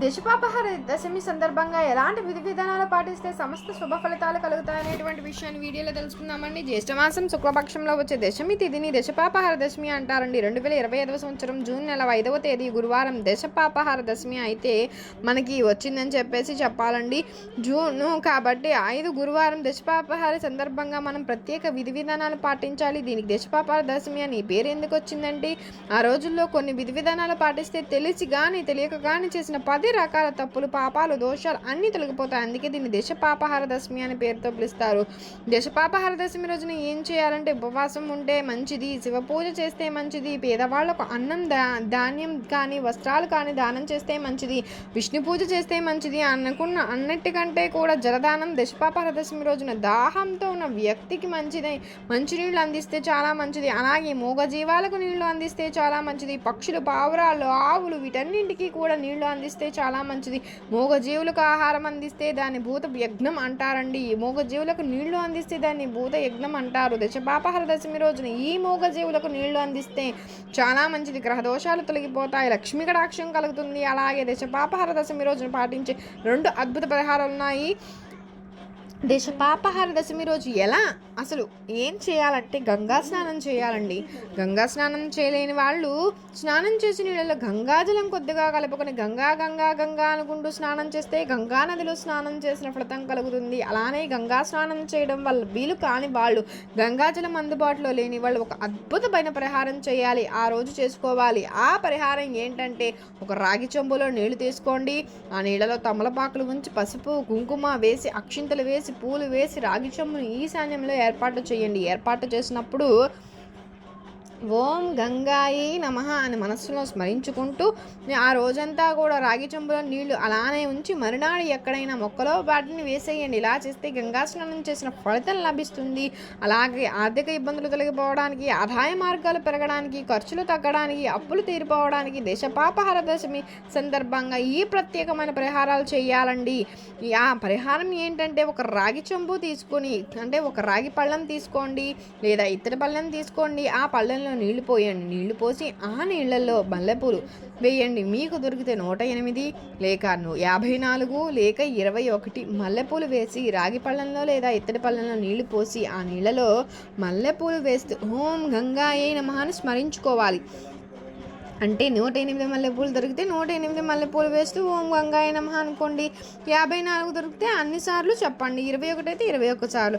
దశపాపహార దశమి సందర్భంగా ఎలాంటి విధి విధానాలు పాటిస్తే సమస్త శుభ ఫలితాలు కలుగుతాయనేటువంటి విషయాన్ని వీడియోలో తెలుసుకుందామండి. జ్యేష్ఠమాసం శుక్లపక్షంలో వచ్చే దశమి తిథిని దశపాపహార దశమి అంటారండి. రెండు వేల ఇరవై ఐదవ సంవత్సరం జూన్ నెల ఐదవ తేదీ గురువారం దశపాపహార దశమి అయితే మనకి వచ్చిందని చెప్పేసి చెప్పాలండి. జూన్ కాబట్టి ఐదు గురువారం దశపాపహార సందర్భంగా మనం ప్రత్యేక విధి విధానాలు పాటించాలి. దీనికి దశపాపహార దశమి అని పేరు ఎందుకు వచ్చిందండి ఆ రోజుల్లో కొన్ని విధి విధానాలు పాటిస్తే తెలిసి కానీ తెలియక కానీ చేసిన పద రకాల తప్పులు పాపాలు దోషాలు అన్నీ తొలగిపోతాయి. అందుకే దీన్ని దశపాపహార దశమి అనే పేరుతో పిలుస్తారు. దశపాపహార దశమి రోజున ఏం చేయాలంటే ఉపవాసం ఉంటే మంచిది శివ పూజ చేస్తే మంచిది పేదవాళ్ళకు అన్నం దా ధాన్యం కానీ వస్త్రాలు కానీ దానం చేస్తే మంచిది విష్ణు పూజ చేస్తే మంచిది అనుకున్న అన్నిటికంటే కూడా జలదానం దశపాపహార దశమి రోజున దాహంతో ఉన్న వ్యక్తికి మంచిది. మంచినీళ్ళు అందిస్తే చాలా మంచిది. అలాగే మూగజీవాలకు నీళ్ళు అందిస్తే చాలా మంచిది. పక్షులు పావురాలు ఆవులు వీటన్నింటికి కూడా నీళ్ళు అందిస్తే చాలా మంచిది. మూగజీవులకు ఆహారం అందిస్తే దాన్ని భూత యజ్ఞం అంటారండి. ఈ మూగజీవులకు నీళ్ళు అందిస్తే దాన్ని భూత యజ్ఞం అంటారు. దశపాపహర దశమి రోజున ఈ మూగజీవులకు నీళ్ళు అందిస్తే చాలా మంచిది. గ్రహ దోషాలు తొలగిపోతాయి. లక్ష్మీ కటాక్షం కలుగుతుంది. అలాగే దశపాపహర దశమి రోజున పాటించే రెండు అద్భుత పరిహారాలు ఉన్నాయి దశపాపహార దశమి రోజు ఎలా? అసలు ఏం చేయాలంటే గంగా స్నానం చేయాలండి. గంగా స్నానం చేయలేని వాళ్ళు స్నానం చేసిన నీళ్ళలో గంగాజలం కొద్దిగా కలుపుకొని గంగా గంగా గంగా అనుకుంటూ స్నానం చేస్తే గంగా నదిలో స్నానం చేసిన ఫలితం కలుగుతుంది. అలానే గంగా స్నానం చేయడం వల్ల వీలు కాని వాళ్ళు గంగాజలం అందుబాటులో లేని వాళ్ళు ఒక అద్భుతమైన పరిహారం చేయాలి. ఆ రోజు చేసుకోవాలి. ఆ పరిహారం ఏంటంటే ఒక రాగి చెంబులో నీళ్ళు తీసుకోండి. ఆ నీళ్ళలో తమలపాకులు ఉంచి పసుపు కుంకుమ వేసి అక్షింతలు వేసి పూలు వేసి రాగి చెమ్మును ఈశాన్యంలో ఏర్పాటు చేయండి. ఏర్పాటు చేసినప్పుడు ఓం గంగాయి నమ అని మనస్సులో స్మరించుకుంటూ ఆ రోజంతా కూడా రాగి చెంబులో నీళ్ళు అలానే ఉంచి మరునాడు ఎక్కడైనా మొక్కలో వాటిని వేసేయండి. ఇలా చేస్తే గంగా స్నానం చేసిన ఫలితం లభిస్తుంది. అలాగే ఆర్థిక ఇబ్బందులు తొలగిపోవడానికి ఆదాయ మార్గాలు పెరగడానికి ఖర్చులు తగ్గడానికి అప్పులు తీరిపోవడానికి దేశపాపహార దశమి సందర్భంగా ఈ ప్రత్యేకమైన పరిహారాలు చేయాలండి. ఆ పరిహారం ఏంటంటే ఒక రాగి చెంబు తీసుకొని అంటే ఒక రాగి పళ్ళెం తీసుకోండి లేదా ఇత్తడి పళ్ళెం తీసుకోండి. ఆ పళ్ళెంలో నీళ్ళు పోయండి. నీళ్ళు పోసి ఆ నీళ్ళలో మల్లెపూలు వేయండి. మీకు దొరికితే నూట ఎనిమిది లేక యాభై నాలుగు లేక ఇరవై ఒకటి మల్లెపూలు వేసి రాగి పళ్ళంలో లేదా ఇత్తడి పళ్ళంలో నీళ్ళు పోసి ఆ నీళ్ళలో మల్లెపూలు వేస్తూ ఓం గంగా నమః అని స్మరించుకోవాలి. అంటే నూట ఎనిమిది మల్లెపూలు దొరికితే నూట ఎనిమిది మల్లెపూలు వేస్తూ ఓం గంగాయ నమః అనుకోండి. యాభై నాలుగు దొరికితే అన్నిసార్లు చెప్పండి. ఇరవై ఒకటి అయితే ఇరవై ఒక్కసార్లు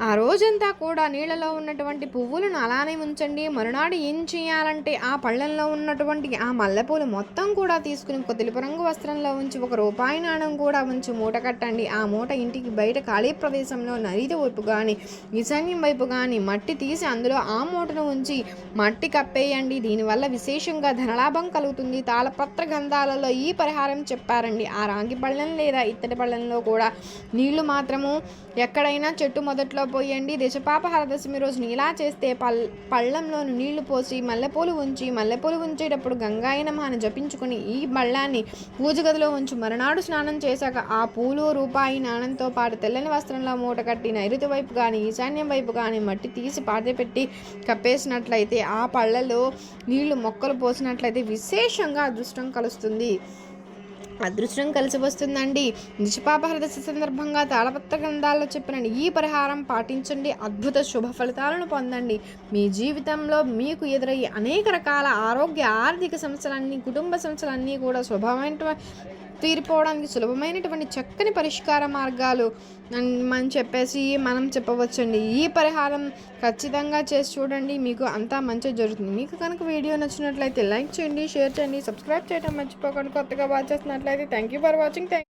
ఆ రోజంతా కూడా నీళ్ళలో ఉన్నటువంటి పువ్వులను అలానే ఉంచండి మరునాడు ఏం చేయాలంటే ఆ పళ్ళెంలో ఉన్నటువంటి ఆ మల్లెపూలు మొత్తం కూడా తీసుకుని ఒక తెలుపు రంగు వస్త్రంలో ఉంచి ఒక రూపాయి నాణం కూడా ఉంచి మూట కట్టండి. ఆ మూట ఇంటికి బయట ఖాళీ ప్రదేశంలో నరిది వైపు కానీ ఈశాన్యం వైపు కానీ మట్టి తీసి అందులో ఆ మూటను ఉంచి మట్టి కప్పేయండి. దీనివల్ల విశేషంగా ధనలాభం కలుగుతుంది. తాళపత్ర గంధాలలో ఈ పరిహారం చెప్పారండి. ఆ రాగి పళ్ళెం లేదా ఇత్తడి పళ్ళంలో కూడా నీళ్ళు మాత్రము ఎక్కడైనా చెట్టు మొదట్లో పోయండి. దశపాపహార దశమి రోజున ఇలా చేస్తే పల్ పళ్ళంలోని నీళ్ళు పోసి మల్లెపూలు ఉంచి మల్లెపూలు ఉంచేటప్పుడు గంగాయ నమః జపించుకుని ఈ బళ్ళాన్ని పూజగదిలో ఉంచి మరునాడు స్నానం చేశాక ఆ పూలు రూపాయి నాణంతో పాటు తెల్లని వస్త్రంలో మూట కట్టి నైరుతి వైపు కానీ ఈశాన్యం వైపు కానీ మట్టి తీసి పాతపెట్టి కప్పేసినట్లయితే ఆ పళ్ళలో నీళ్ళు మొక్కలు పోసినట్లయితే విశేషంగా అదృష్టం కలుస్తుంది. అదృష్టం కలిసి వస్తుందండి. నిష్పాపహర దశ సందర్భంగా తాళపత్ర గ్రంథాల్లో చెప్పిన ఈ పరిహారం పాటించండి. అద్భుత శుభ ఫలితాలను పొందండి. మీ జీవితంలో మీకు ఎదురయ్యే అనేక రకాల ఆరోగ్య ఆర్థిక సమస్యలన్నీ కుటుంబ సమస్యలన్నీ కూడా శుభమైన తీరిపోవడానికి సులభమైనటువంటి చక్కని పరిష్కార మార్గాలు అని చెప్పేసి మనం చెప్పవచ్చండి. ఈ పరిహారం ఖచ్చితంగా చేసి చూడండి. మీకు అంతా మంచి జరుగుతుంది. మీకు కనుక వీడియో నచ్చినట్లయితే లైక్ చేయండి షేర్ చేయండి సబ్స్క్రైబ్ చేయడం మర్చిపోకండి. కొత్తగా వాచ్ చేస్తున్నట్లయితే thank you for watching thank